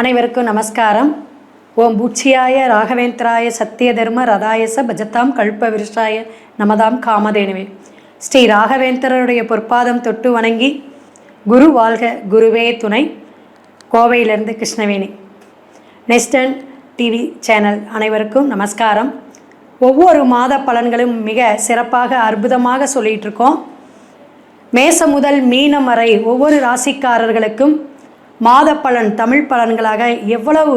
அனைவருக்கும் நமஸ்காரம். ஓம் பூச்சியாய ராகவேந்திராய சத்திய தர்ம ரதாயச பஜதாம் கல்ப விருஷாய நமதாம் காமதேனுவே. ஸ்ரீ ராகவேந்திரருடைய பொற்பாதம் தொட்டு வணங்கி குரு வாழ்க குருவே துணை கோவையிலிருந்து கிருஷ்ணவேணி. நெஸ்டன் டிவி சேனல் அனைவருக்கும் நமஸ்காரம். ஒவ்வொரு மாத பலன்களும் மிக சிறப்பாக அற்புதமாக சொல்லிகிட்டு இருக்கோம். மேச முதல் மீனம் வரை ஒவ்வொரு ராசிக்காரர்களுக்கும் மாத பலன் தமிழ் பலன்களாக எவ்வளவு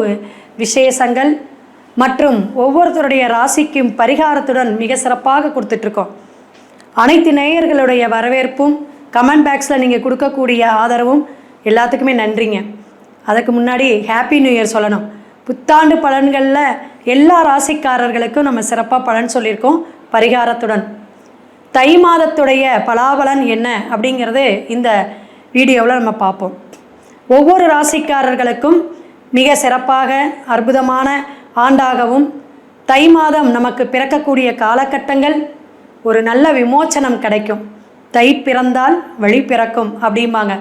விசேஷங்கள் மற்றும் ஒவ்வொருத்தருடைய ராசிக்கும் பரிகாரத்துடன் மிக சிறப்பாக கொடுத்துட்ருக்கோம். அனைத்து நேயர்களுடைய வரவேற்பும் கமெண்ட் பாக்ஸில் நீங்கள் கொடுக்கக்கூடிய ஆதரவும் எல்லாத்துக்குமே நன்றிங்க. அதுக்கு முன்னாடி ஹாப்பி நியூ இயர் சொல்லணும். புத்தாண்டு பலன்களில் எல்லா ராசிக்காரர்களுக்கும் நம்ம சிறப்பாக பலன் சொல்லியிருக்கோம் பரிகாரத்துடன். தை மாதத்துடைய பலாபலன் என்ன அப்படிங்கிறது இந்த வீடியோவில் நம்ம பார்ப்போம். ஒவ்வொரு ராசிக்காரர்களுக்கும் மிக சிறப்பாக அற்புதமான ஆண்டாகவும் தை மாதம் நமக்கு பிறக்கக்கூடிய காலகட்டங்கள் ஒரு நல்ல விமோச்சனம் கிடைக்கும். தை பிறந்தால் வழி பிறக்கும் அப்படிம்பாங்க.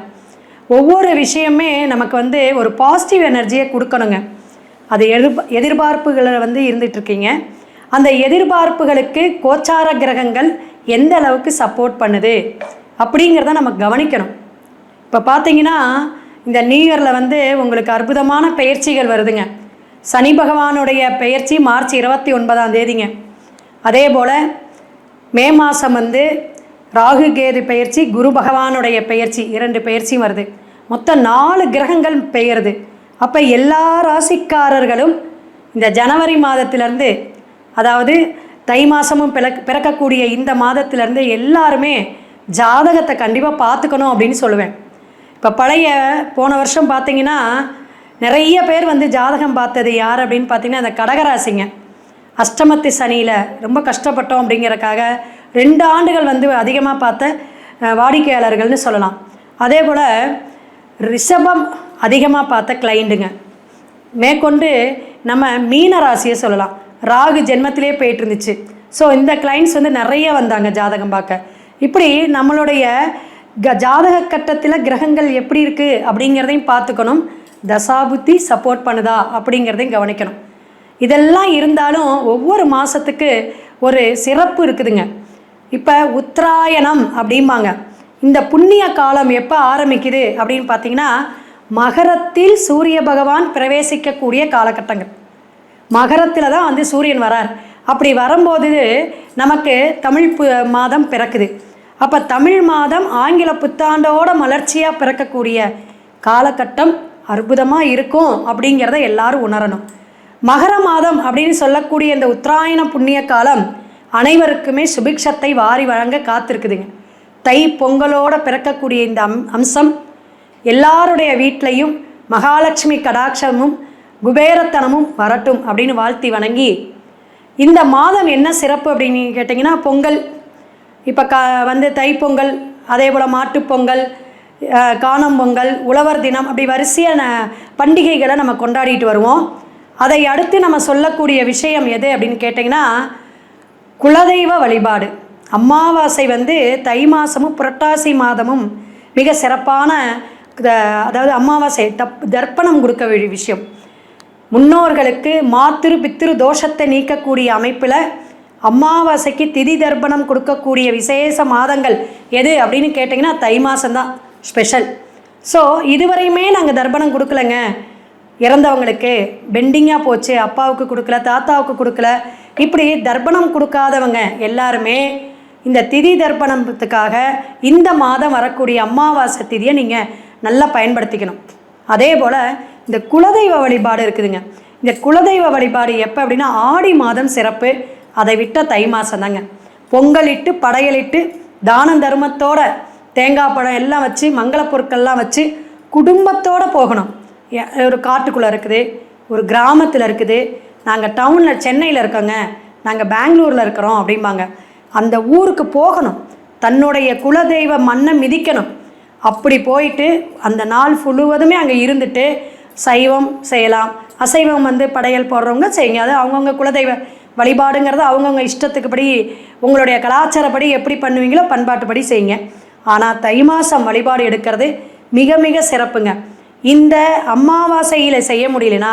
ஒவ்வொரு விஷயமே நமக்கு வந்து ஒரு பாசிட்டிவ் எனர்ஜியை கொடுக்கணுங்க. அது எதிர்ப எதிர்பார்ப்புகளில் வந்து இருந்துகிட்ருக்கீங்க அந்த எதிர்பார்ப்புகளுக்கு கோச்சார கிரகங்கள் எந்த அளவுக்கு சப்போர்ட் பண்ணுது அப்படிங்கிறத நம்ம கவனிக்கணும். இப்போ பார்த்தீங்கன்னா இந்த நியூ இயரில் வந்து உங்களுக்கு அற்புதமான பயிற்சிகள் வருதுங்க. சனி பகவானுடைய பெயர்ச்சி மார்ச் இருபத்தி ஒன்பதாம் தேதிங்க. அதே போல் மே மாதம் வந்து ராகு கேது பெயர்ச்சி குரு பகவானுடைய பெயர்ச்சி இரண்டு பெயர்ச்சியும் வருது. மொத்தம் நாலு கிரகங்கள் பெயருது. அப்போ எல்லா ராசிக்காரர்களும் இந்த ஜனவரி மாதத்திலேருந்து அதாவது தை மாதமும் பிறக் பிறக்கக்கூடிய இந்த மாதத்திலேருந்து எல்லாருமே ஜாதகத்தை கண்டிப்பாக பார்த்துக்கணும் அப்படின்னு சொல்லுவேன். இப்போ பழைய போன வருஷம் பார்த்தீங்கன்னா நிறைய பேர் வந்து ஜாதகம் பார்த்தது யார் அப்படின்னு பார்த்தீங்கன்னா அந்த கடகராசிங்க. அஷ்டமத்து சனியில் ரொம்ப கஷ்டப்பட்டோம் அப்படிங்கிறக்காக ரெண்டு ஆண்டுகள் வந்து அதிகமாக பார்த்த வாடிக்கையாளர்கள்னு சொல்லலாம். அதே போல் ரிஷபம் அதிகமாக பார்த்த கிளைண்டுங்க மேற்கொண்டு நம்ம மீன ராசியை சொல்லலாம். ராகு ஜென்மத்திலே போயிட்டு இருந்துச்சு. ஸோ இந்த கிளைண்ட்ஸ் வந்து நிறைய வந்தாங்க ஜாதகம் பார்க்க. இப்படி நம்மளுடைய க ஜாதக கட்டத்தில் கிரகங்கள் எப்படி இருக்குது அப்படிங்கிறதையும் பார்த்துக்கணும். தசாபுத்தி சப்போர்ட் பண்ணுதா அப்படிங்கிறதையும் கவனிக்கணும். இதெல்லாம் இருந்தாலும் ஒவ்வொரு மாதத்துக்கு ஒரு சிறப்பு இருக்குதுங்க. இப்போ உத்தராயணம் அப்படிம்பாங்க. இந்த புண்ணிய காலம் எப்போ ஆரம்பிக்குது அப்படின்னு பார்த்தீங்கன்னா மகரத்தில் சூரிய பகவான் பிரவேசிக்கக்கூடிய காலகட்டங்கள். மகரத்தில் தான் வந்து சூரியன் வரார். அப்படி வரும்போது நமக்கு தமிழ் பு மாதம் பிறக்குது. அப்போ தமிழ் மாதம் ஆங்கில புத்தாண்டோட மலர்ச்சியாக பிறக்கக்கூடிய காலகட்டம் அற்புதமாக இருக்கும் அப்படிங்கிறத எல்லாரும் உணரணும். மகர மாதம் அப்படின்னு சொல்லக்கூடிய இந்த உத்தராயண புண்ணிய காலம் அனைவருக்குமே சுபிக்ஷத்தை வாரி வழங்க காத்திருக்குதுங்க. தை பொங்கலோட பிறக்கக்கூடிய இந்த அம் அம்சம் எல்லாருடைய வீட்லையும் மகாலட்சுமி கடாட்சமும் குபேரத்தனமும் வரட்டும் அப்படின்னு வாழ்த்தி வணங்கி இந்த மாதம் என்ன சிறப்பு அப்படின்னு கேட்டிங்கன்னா பொங்கல். இப்போ க வந்து தைப்பொங்கல் அதே போல் மாட்டுப்பொங்கல் அஹ், காணும் பொங்கல் உழவர் தினம் அப்படி வரிசையான பண்டிகைகளை நம்ம கொண்டாடிட்டு வருவோம். அதை அடுத்து நம்ம சொல்லக்கூடிய விஷயம் எது அப்படின்னு கேட்டிங்கன்னா குலதெய்வ வழிபாடு. அமாவாசை வந்து தை மாதமும் புரட்டாசி மாதமும் மிக சிறப்பான அதாவது அமாவாசை தப் தர்ப்பணம் கொடுக்க வேண்டிய விஷயம். முன்னோர்களுக்கு மாத்திரு பித்திரு தோஷத்தை நீக்கக்கூடிய அமைப்பில் அமாவாசைக்கு திதி தர்ப்பணம் கொடுக்கக்கூடிய விசேஷ மாதங்கள் எது அப்படின்னு கேட்டிங்கன்னா தை மாதம்தான் ஸ்பெஷல் ஸோ இதுவரையுமே நாங்கள் தர்ப்பணம் கொடுக்கலங்க. இறந்தவங்களுக்கு பெண்டிங்காக போச்சு அப்பாவுக்கு கொடுக்கல தாத்தாவுக்கு கொடுக்கல. இப்படி தர்ப்பணம் கொடுக்காதவங்க எல்லாருமே இந்த திதி தர்ப்பணத்துக்காக இந்த மாதம் வரக்கூடிய அமாவாசை திதியை நீங்கள் நல்லா பயன்படுத்திக்கணும். அதே போல் இந்த குலதெய்வ வழிபாடு இருக்குதுங்க. இந்த குலதெய்வ வழிபாடு எப்போ அப்படின்னா ஆடி மாதம் சிறப்பு. அதை விட்ட தை மாதம் தாங்க பொங்கலிட்டு படையலிட்டு தானம் தர்மத்தோட தேங்காய் பழம் எல்லாம் வச்சு மங்கள பொருட்கள்லாம் வச்சு குடும்பத்தோடு போகணும். ஒரு காட்டுக்குள்ளே இருக்குது ஒரு கிராமத்தில் இருக்குது. நாங்கள் டவுனில் சென்னையில் இருக்கோங்க. நாங்கள் பெங்களூரில் இருக்கிறோம் அப்படிம்பாங்க. அந்த ஊருக்கு போகணும். தன்னுடைய குலதெய்வ மண்ணை மிதிக்கணும். அப்படி போயிட்டு அந்த நாள் முழுவதுமே அங்கே இருந்துட்டு சைவம் செய்யலாம். அசைவம் வந்து படையல் போடுறவங்க செய்யுங்க. அது அவங்கவுங்க குலதெய்வ வழிபாடுங்கிறது அவங்கவுங்க இஷ்டத்துக்குப்படி உங்களுடைய கலாச்சாரப்படி எப்படி பண்ணுவீங்களோ பண்பாட்டுப்படி செய்யுங்க. ஆனால் தை மாதம் வழிபாடு எடுக்கிறது மிக மிக சிறப்புங்க. இந்த அமாவாசையில் செய்ய முடியலனா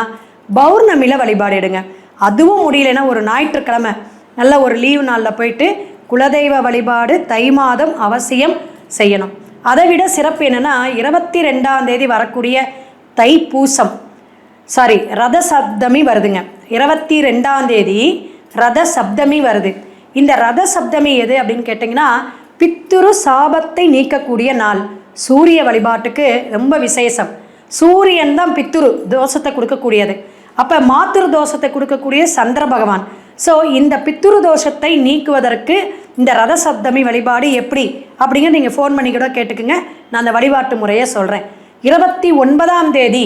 பௌர்ணமியில் வழிபாடு எடுங்க. அதுவும் முடியலைன்னா ஒரு ஞாயிற்றுக்கிழமை நல்ல ஒரு லீவு நாளில் போயிட்டு குலதெய்வ வழிபாடு தை மாதம் அவசியம் செய்யணும். அதை விட சிறப்பு என்னென்னா இருபத்தி ரெண்டாம் தேதி வரக்கூடிய தைப்பூசம். சாரி ரத சப்தமி வருதுங்க. இருபத்தி ரெண்டாம் தேதி ரத சப்தமி வருது. இந்த ரத சப்தமி எது அப்படின்னு கேட்டிங்கன்னா பித்துரு சாபத்தை நீக்கக்கூடிய நாள். சூரிய வழிபாட்டுக்கு ரொம்ப விசேஷம். சூரியன் தான் பித்துரு தோஷத்தை கொடுக்கக்கூடியது. அப்போ மாத்திரு தோஷத்தை கொடுக்கக்கூடிய சந்திர பகவான். ஸோ இந்த பித்துரு தோஷத்தை நீக்குவதற்கு இந்த ரத சப்தமி வழிபாடு எப்படி? அப்படிங்கிற நீங்கள் ஃபோன் பண்ணி கூட கேட்டுக்குங்க. நான் அந்த வழிபாட்டு முறையை சொல்கிறேன் இருபத்தி ஒன்பதாம் தேதி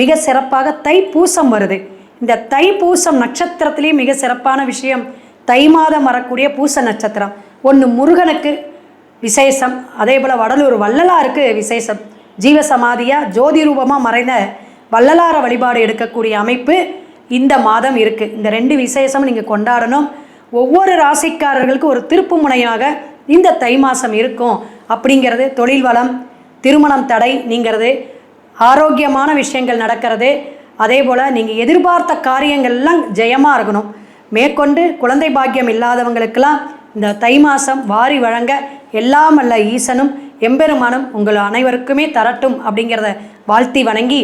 மிக சிறப்பாக தைப்பூசம் வருது. இந்த தைப்பூசம் நட்சத்திரத்திலேயே மிக சிறப்பான விஷயம் தை மாதம் வரக்கூடிய பூச நட்சத்திரம். ஒன்று முருகனுக்கு விசேஷம். அதே போல் வடலூர் வள்ளலாருக்கு விசேஷம். ஜீவசமாதியாக ஜோதி ரூபமாக மறைந்த வள்ளலார வழிபாடு எடுக்கக்கூடிய அமைப்பு இந்த மாதம் இருக்குது இந்த ரெண்டு விசேஷம் நீங்கள் கொண்டாடணும். ஒவ்வொரு ராசிக்காரர்களுக்கு ஒரு திருப்பு முனையாக இந்த தை மாதம் இருக்கும். அப்படிங்கிறது தொழில் வளம் திருமணம் தடை நீங்கிறது. ஆரோக்கியமான விஷயங்கள் நடக்கிறது. அதே போல் நீங்கள் எதிர்பார்த்த காரியங்கள்லாம் ஜெயமாக இருக்கணும். மேற்கொண்டு குழந்தை பாக்கியம் இல்லாதவங்களுக்கெல்லாம் இந்த தை மாதம் வாரி வழங்க எல்லாம் அல்ல ஈசனும் எம்பெருமானும் உங்கள் அனைவருக்குமே தரட்டும் அப்படிங்கிறத வாழ்த்தி வணங்கி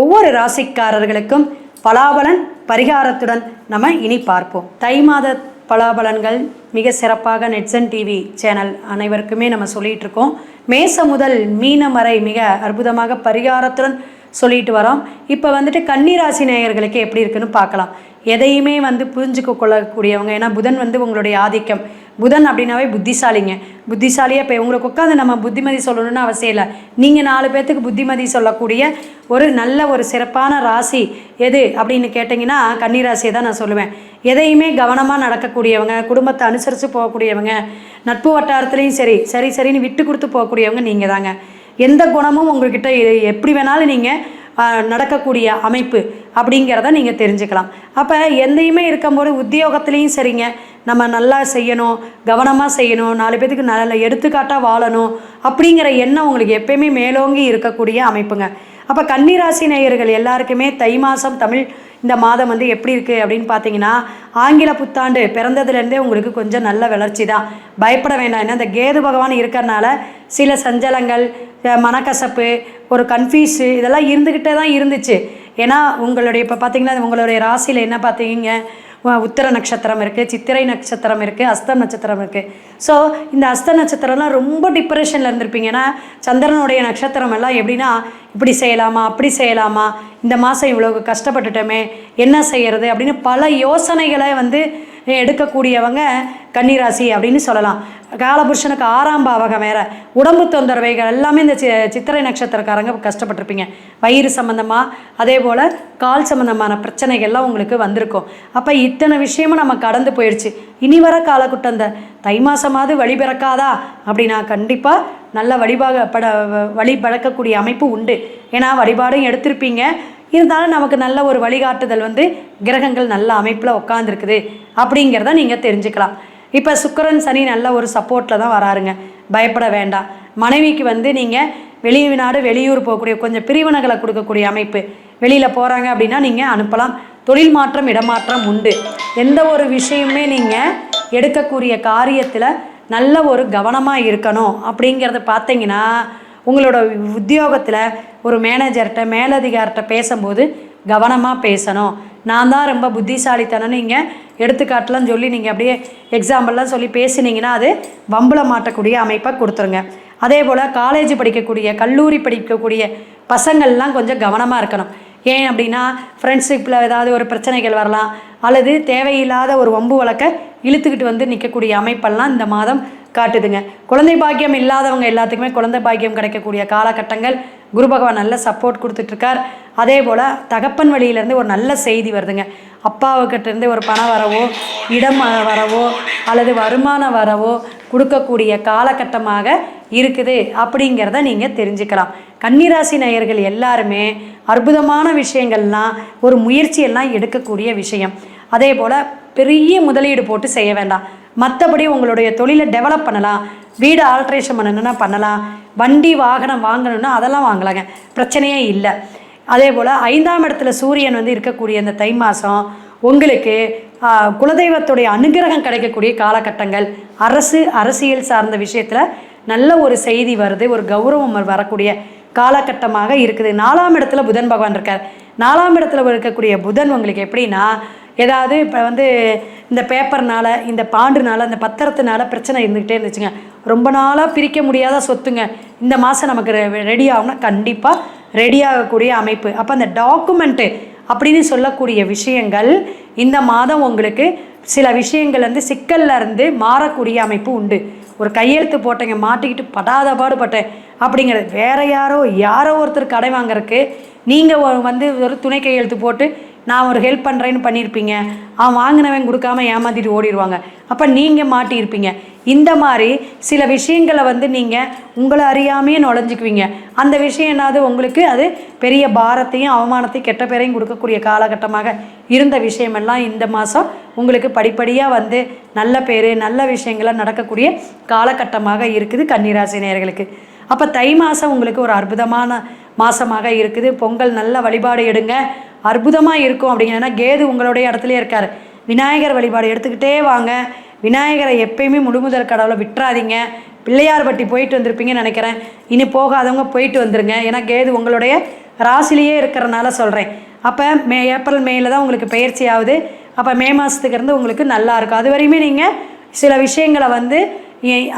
ஒவ்வொரு ராசிக்காரர்களுக்கும் பலாபலன் பரிகாரத்துடன் நம்ம இனி பார்ப்போம். தை மாத பலாபலன்கள் மிக சிறப்பாக நெட்சன் டிவி சேனல் அனைவருக்குமே நம்ம சொல்லிகிட்ருக்கோம் இருக்கோம். மேச முதல் மீனம் வரை மிக அற்புதமாக பரிகாரத்துடன் சொல்லிட்டு வரோம். இப்போ வந்துட்டு கன்னிராசி நேயர்களுக்கு எப்படி இருக்குன்னு பார்க்கலாம். எதையுமே வந்து புரிஞ்சுக்க கொள்ளக்கூடியவங்க ஏன்னா புதன் வந்து உங்களுடைய ஆதிக்கம். புதன் அப்படின்னாவே புத்திசாலிங்க. புத்திசாலியாக இப்போ உங்களுக்கு உட்காந்து நம்ம புத்திமதி சொல்லணும்னு அவசியம் இல்லை. நீங்கள் நாலு பேர்த்துக்கு புத்திமதி சொல்லக்கூடிய ஒரு நல்ல ஒரு சிறப்பான ராசி எது அப்படின்னு கேட்டிங்கன்னா கன்னிராசியை தான் நான் சொல்லுவேன். எதையுமே கவனமாக நடக்கக்கூடியவங்க குடும்பத்தை அனுசரித்து போகக்கூடியவங்க நட்பு வட்டாரத்துலேயும் சரி சரி சரின்னு விட்டு கொடுத்து போகக்கூடியவங்க நீங்கள் தாங்க. எந்த குணமும் உங்கள்கிட்ட எப்படி வேணாலும் நீங்கள் நடக்கக்கூடிய அமைப்பு அப்படிங்கிறத நீங்கள் தெரிஞ்சுக்கலாம். அப்போ எந்தையுமே இருக்கும்போது உத்தியோகத்துலேயும் சரிங்க. நம்ம நல்லா செய்யணும் கவனமாக செய்யணும் நாலு பேத்துக்கு நல்ல எடுத்துக்காட்டாக வாழணும் அப்படிங்கிற எண்ணம் உங்களுக்கு எப்பயுமே மேலோங்கி இருக்கக்கூடிய அமைப்புங்க. அப்போ கன்னிராசி நேயர்கள் எல்லாருக்குமே தை மாதம் தமிழ் இந்த மாதம் வந்து எப்படி இருக்குது அப்படின்னு பார்த்தீங்கன்னா ஆங்கில புத்தாண்டு பிறந்ததுலேருந்தே உங்களுக்கு கொஞ்சம் நல்ல வளர்ச்சி தான் பயப்பட வேண்டாம். ஏன்னா இந்த கேது பகவான் இருக்கிறனால சில சஞ்சலங்கள் மனக்கசப்பு ஒரு கன்ஃபியூஸு இதெல்லாம் இருந்துக்கிட்டே தான் இருந்துச்சு. ஏன்னா உங்களுடைய இப்போ பார்த்தீங்கன்னா உங்களுடைய ராசியில் என்ன பார்த்தீங்க உத்தர நட்சத்திரம் இருக்குது சித்திரை நட்சத்திரம் இருக்குது அஸ்த நட்சத்திரம் இருக்குது ஸோ இந்த அஸ்த நட்சத்திரம்லாம் ரொம்ப டிப்ரெஷனில் இருந்திருப்பீங்க. ஏன்னா சந்திரனுடைய நட்சத்திரம் எல்லாம் எப்படின்னா இப்படி செய்யலாமா அப்படி செய்யலாமா இந்த மாதம் இவ்வளோ கஷ்டப்பட்டுட்டோமே என்ன செய்யறது அப்படின்னு பல யோசனைகளை வந்து எடுக்கக்கூடியவங்க கன்னிராசி அப்படின்னு சொல்லலாம். காலபுருஷனுக்கு ஆறாம் பாவகம் வேற. உடம்பு தொந்தரவைகள் எல்லாமே இந்த சி சித்திரை நட்சத்திரக்காரங்க கஷ்டப்பட்டிருப்பீங்க. வயிறு சம்மந்தமாக அதே போல் கால் சம்மந்தமான பிரச்சனைகள்லாம் உங்களுக்கு வந்திருக்கும். அப்போ இத்தனை விஷயமும் நம்ம கடந்து போயிடுச்சு. இனி வர காலகட்டம் இந்த தை மாதமாவது வழி பிறக்காதா? அப்படின்னா கண்டிப்பாக நல்ல வழிபாக பட வழி பழக்கக்கூடிய அமைப்பு உண்டு. ஏன்னா வழிபாடும் எடுத்திருப்பீங்க. இருந்தாலும் நமக்கு நல்ல ஒரு வழிகாட்டுதல் வந்து கிரகங்கள் நல்ல அமைப்பில் உட்காந்துருக்குது அப்படிங்கிறத நீங்கள் தெரிஞ்சுக்கலாம். இப்போ சுக்கரன் சனி நல்ல ஒரு சப்போர்ட்டில் தான் வராருங்க. பயப்பட வேண்டாம். மனைவிக்கு வந்து நீங்கள் வெளிநாடு வெளியூர் போகக்கூடிய கொஞ்சம் பிரிவினைகளை கொடுக்கக்கூடிய அமைப்பு. வெளியில் போகிறாங்க அப்படின்னா நீங்கள் அனுப்பலாம். தொழில் மாற்றம் இடமாற்றம் உண்டு. எந்த ஒரு விஷயமுமே நீங்கள் எடுக்கக்கூடிய காரியத்தில் நல்ல ஒரு கவனமாக இருக்கணும். அப்படிங்கிறத பார்த்தீங்கன்னா உங்களோட உத்தியோகத்தில் ஒரு மேனேஜர்கிட்ட மேலதிகார்கிட்ட பேசும்போது கவனமாக பேசணும். நான் தான் ரொம்ப புத்திசாலித்தனம். நீங்கள் எடுத்துக்காட்டலாம் சொல்லி நீங்கள் அப்படியே எக்ஸாம்பிள்லாம் சொல்லி பேசுனீங்கன்னா அது வம்பில் மாட்டக்கூடிய அமைப்பை கொடுத்துருங்க. அதே போல் காலேஜ் படிக்கக்கூடிய கல்லூரி படிக்கக்கூடிய பசங்கள்லாம் கொஞ்சம் கவனமாக இருக்கணும். ஏன் அப்படின்னா ஃப்ரெண்ட்ஷிப்பில் ஏதாவது ஒரு பிரச்சனைகள் வரலாம் அல்லது தேவையில்லாத ஒரு வம்பு வழக்க இழுத்துக்கிட்டு வந்து நிற்கக்கூடிய அமைப்பெல்லாம் இந்த மாதம் காட்டுதுங்க. குழந்தை பாக்கியம் இல்லாதவங்க எல்லாத்துக்குமே குழந்தை பாக்கியம் கிடைக்கக்கூடிய காலகட்டங்கள் குரு பகவான் நல்ல சப்போர்ட் கொடுத்துட்ருக்கார் அதே போல் தகப்பன் வழியிலேருந்து ஒரு நல்ல செய்தி வருதுங்க. அப்பாவுக்கிட்டேருந்து ஒரு பணம் வரவோ இடம் வரவோ அல்லது வருமானம் வரவோ கொடுக்கக்கூடிய காலகட்டமாக இருக்குது அப்படிங்கிறத நீங்கள் தெரிஞ்சுக்கலாம். கன்னிராசி நேயர்கள் எல்லாருமே அற்புதமான விஷயங்கள்லாம் ஒரு முயற்சியெல்லாம் எடுக்கக்கூடிய விஷயம். அதே போல் பெரிய முதலீடு போட்டு செய்ய வேண்டாம். மற்றபடி உங்களுடைய தொழிலை டெவலப் பண்ணலாம். வீடு ஆல்ட்ரேஷன் பண்ணணுன்னா பண்ணலாம். வண்டி வாகனம் வாங்கணும்னா அதெல்லாம் வாங்கலாங்க. பிரச்சனையே இல்லை. அதே போல் ஐந்தாம் இடத்துல சூரியன் வந்து இருக்கக்கூடிய இந்த தை மாதம் உங்களுக்கு குலதெய்வத்துடைய அனுகிரகம் கிடைக்கக்கூடிய காலகட்டங்கள் அரசு அரசியல் சார்ந்த விஷயத்தில் நல்ல ஒரு செய்தி வருது ஒரு கௌரவம் வரக்கூடிய காலகட்டமாக இருக்குது. நாலாம் இடத்துல புதன் பகவான் இருக்கார். நாலாம் இடத்துல இருக்கக்கூடிய புதன் உங்களுக்கு எப்படின்னா ஏதாவது இப்போ வந்து இந்த பேப்பர்னால இந்த பாண்டுனால இந்த பத்திரத்தினால பிரச்சனை இருந்துக்கிட்டே இருந்துச்சுங்க. ரொம்ப நாளாக பிரிக்க முடியாத சொத்துங்க. இந்த மாதம் நமக்கு ரெடி ஆகும்னா கண்டிப்பாக ரெடியாகக்கூடிய அமைப்பு. அப்போ அந்த டாக்குமெண்ட்டு அப்படின்னு சொல்லக்கூடிய விஷயங்கள் இந்த மாதம் உங்களுக்கு சில விஷயங்கள் வந்து சிக்கல்ல இருந்து மாறக்கூடிய அமைப்பு உண்டு. ஒரு கையெழுத்து போட்டேங்க மாட்டிக்கிட்டு படாத பாடுபட்டேன் அப்படிங்கிறது. வேற யாரோ யாரோ ஒருத்தர் கடை வாங்குறதுக்கு நீங்கள் வந்து ஒரு துணை கையெழுத்து போட்டு நான் ஒரு ஹெல்ப் பண்ணுறேன்னு பண்ணியிருப்பீங்க அவன் வாங்கினவன் கொடுக்காம ஏமாத்திட்டு ஓடிடுவாங்க அப்போ நீங்கள் மாட்டியிருப்பீங்க. இந்த மாதிரி சில விஷயங்களை வந்து நீங்கள் உங்களை அறியாமையே நுழைஞ்சிக்குவீங்க. அந்த விஷயம் என்னது? உங்களுக்கு அது பெரிய பாரத்தையும் அவமானத்தையும் கெட்ட பேரையும் கொடுக்கக்கூடிய காலகட்டமாக இருந்த விஷயமெல்லாம் இந்த மாதம் உங்களுக்கு படிப்படியாக வந்து நல்ல பேர் நல்ல விஷயங்களாக நடக்கக்கூடிய காலகட்டமாக இருக்குது கன்னிராசி நேர்களுக்கு அப்போ தை மாதம் உங்களுக்கு ஒரு அற்புதமான மாதமாக இருக்குது. பொங்கல் நல்ல வழிபாடு எடுங்க. அற்புதமாக இருக்கும் அப்படிங்கன்னா கேது உங்களுடைய இடத்துலயே இருக்கார். விநாயகர் வழிபாடு எடுத்துக்கிட்டே வாங்க. விநாயகரை எப்பயுமே முழுமுதல் கடவுளை விட்டுறாதீங்க. பிள்ளையார்பட்டி போயிட்டு வந்திருப்பீங்கன்னு நினைக்கிறேன். இனி போகாதவங்க போயிட்டு வந்துருங்க. ஏன்னா கேது உங்களுடைய ராசிலேயே இருக்கிறனால சொல்கிறேன் அப்போ மே ஏப்ரல் மேல தான் உங்களுக்கு பயிற்சி ஆகுது. அப்போ மே மாதத்துக்கு இருந்து உங்களுக்கு நல்லா இருக்கும். அது வரையுமே நீங்கள் சில விஷயங்களை வந்து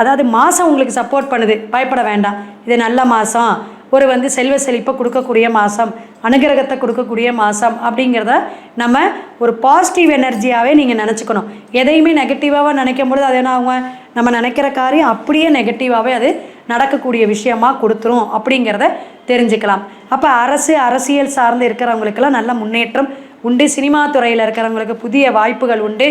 அதாவது மாதம் உங்களுக்கு சப்போர்ட் பண்ணுது. பயப்பட வேண்டாம். இது நல்ல மாதம் ஒரு வந்து செல்வ செழிப்பை கொடுக்கக்கூடிய மாதம் அனுகிரகத்தை கொடுக்கக்கூடிய மாதம் அப்படிங்கிறத நம்ம ஒரு பாசிட்டிவ் எனர்ஜியாகவே நீங்கள் நினச்சிக்கணும். எதையுமே நெகட்டிவாக நினைக்கும் பொழுது அது என்ன அவங்க நம்ம நினைக்கிற காரியம் அப்படியே நெகட்டிவாகவே அது நடக்கக்கூடிய விஷயமா கொடுத்துரும் அப்படிங்கிறத தெரிஞ்சுக்கலாம். அப்போ அரசு அரசியல் சார்ந்து இருக்கிறவங்களுக்கெல்லாம் நல்ல முன்னேற்றம் உண்டு. சினிமா துறையில் இருக்கிறவங்களுக்கு புதிய வாய்ப்புகள் உண்டு.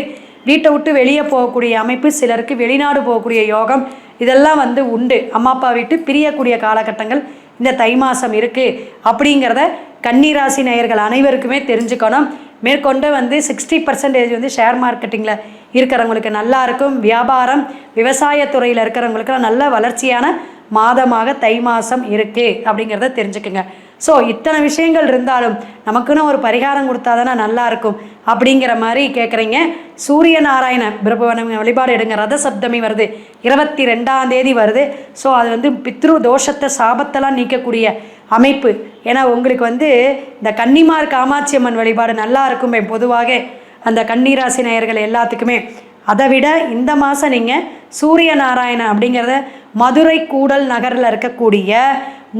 வீட்டை விட்டு வெளியே போகக்கூடிய அமைப்பு சிலருக்கு வெளிநாடு போகக்கூடிய யோகம் இதெல்லாம் வந்து உண்டு. அம்மா அப்பா விட்டு பிரியக்கூடிய காலகட்டங்கள் இந்த தை மாதம் இருக்குது அப்படிங்கிறத கன்னிராசி நேயர்கள் அனைவருக்குமே தெரிஞ்சுக்கணும். மேற்கொண்டு வந்து சிக்ஸ்டி பர்சன்டேஜ் வந்து ஷேர் மார்க்கெட்டிங்கில் இருக்கிறவங்களுக்கு நல்லா இருக்கும். வியாபாரம் விவசாயத்துறையில் இருக்கிறவங்களுக்குலாம் நல்ல வளர்ச்சியான மாதமாக தை மாதம் இருக்குது அப்படிங்கிறத தெரிஞ்சுக்குங்க. ஸோ இத்தனை விஷயங்கள் இருந்தாலும் நமக்குன்னு ஒரு பரிகாரம் கொடுத்தா தானே நல்லா இருக்கும் அப்படிங்கிற மாதிரி கேட்குறீங்க சூரிய நாராயண பிரபவன வழிபாடு எடுங்க. ரத சப்தமி வருது. இருபத்தி ரெண்டாம் தேதி வருது. ஸோ அது வந்து பித்ரு தோஷத்தை சாபத்தெல்லாம் நீக்கக்கூடிய அமைப்பு. ஏன்னா உங்களுக்கு வந்து இந்த கன்னிமார் காமாட்சி அம்மன் வழிபாடு நல்லா இருக்குமே பொதுவாக. அந்த கன்னிராசி நேயர்கள் எல்லாத்துக்குமே. அதை விட இந்த மாதம் நீங்கள் சூரிய நாராயணன் அப்படிங்கிறத மதுரை கூடல் நகரில் இருக்கக்கூடிய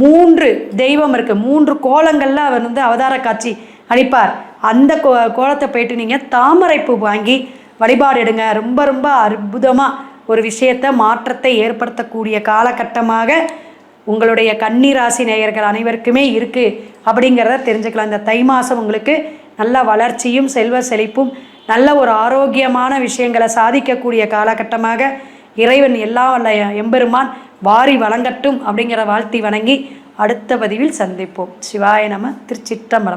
மூன்று தெய்வம் இருக்குது மூன்று கோலங்களில் அவர் வந்து அவதார காட்சி அளிப்பார். அந்த கோ கோலத்தை போயிட்டு நீங்கள் தாமரைப்பூ வாங்கி வழிபாடு எடுங்க. ரொம்ப ரொம்ப அற்புதமாக ஒரு விஷயத்தை மாற்றத்தை ஏற்படுத்தக்கூடிய காலகட்டமாக உங்களுடைய கன்னிராசி நேயர்கள் அனைவருக்குமே இருக்குது அப்படிங்கிறத தெரிஞ்சுக்கலாம். இந்த தை மாதம் உங்களுக்கு நல்ல வளர்ச்சியும் செல்வ செழிப்பும் நல்ல ஒரு ஆரோக்கியமான விஷயங்களை சாதிக்கக்கூடிய காலகட்டமாக இறைவன் எல்லா வல்ல எம்பெருமான் வாரி வழங்கட்டும் அப்படிங்கிற வாழ்த்தி வணங்கி அடுத்த பதிவில் சந்திப்போம். சிவாய நம திருச்சிற்றம்பலம்.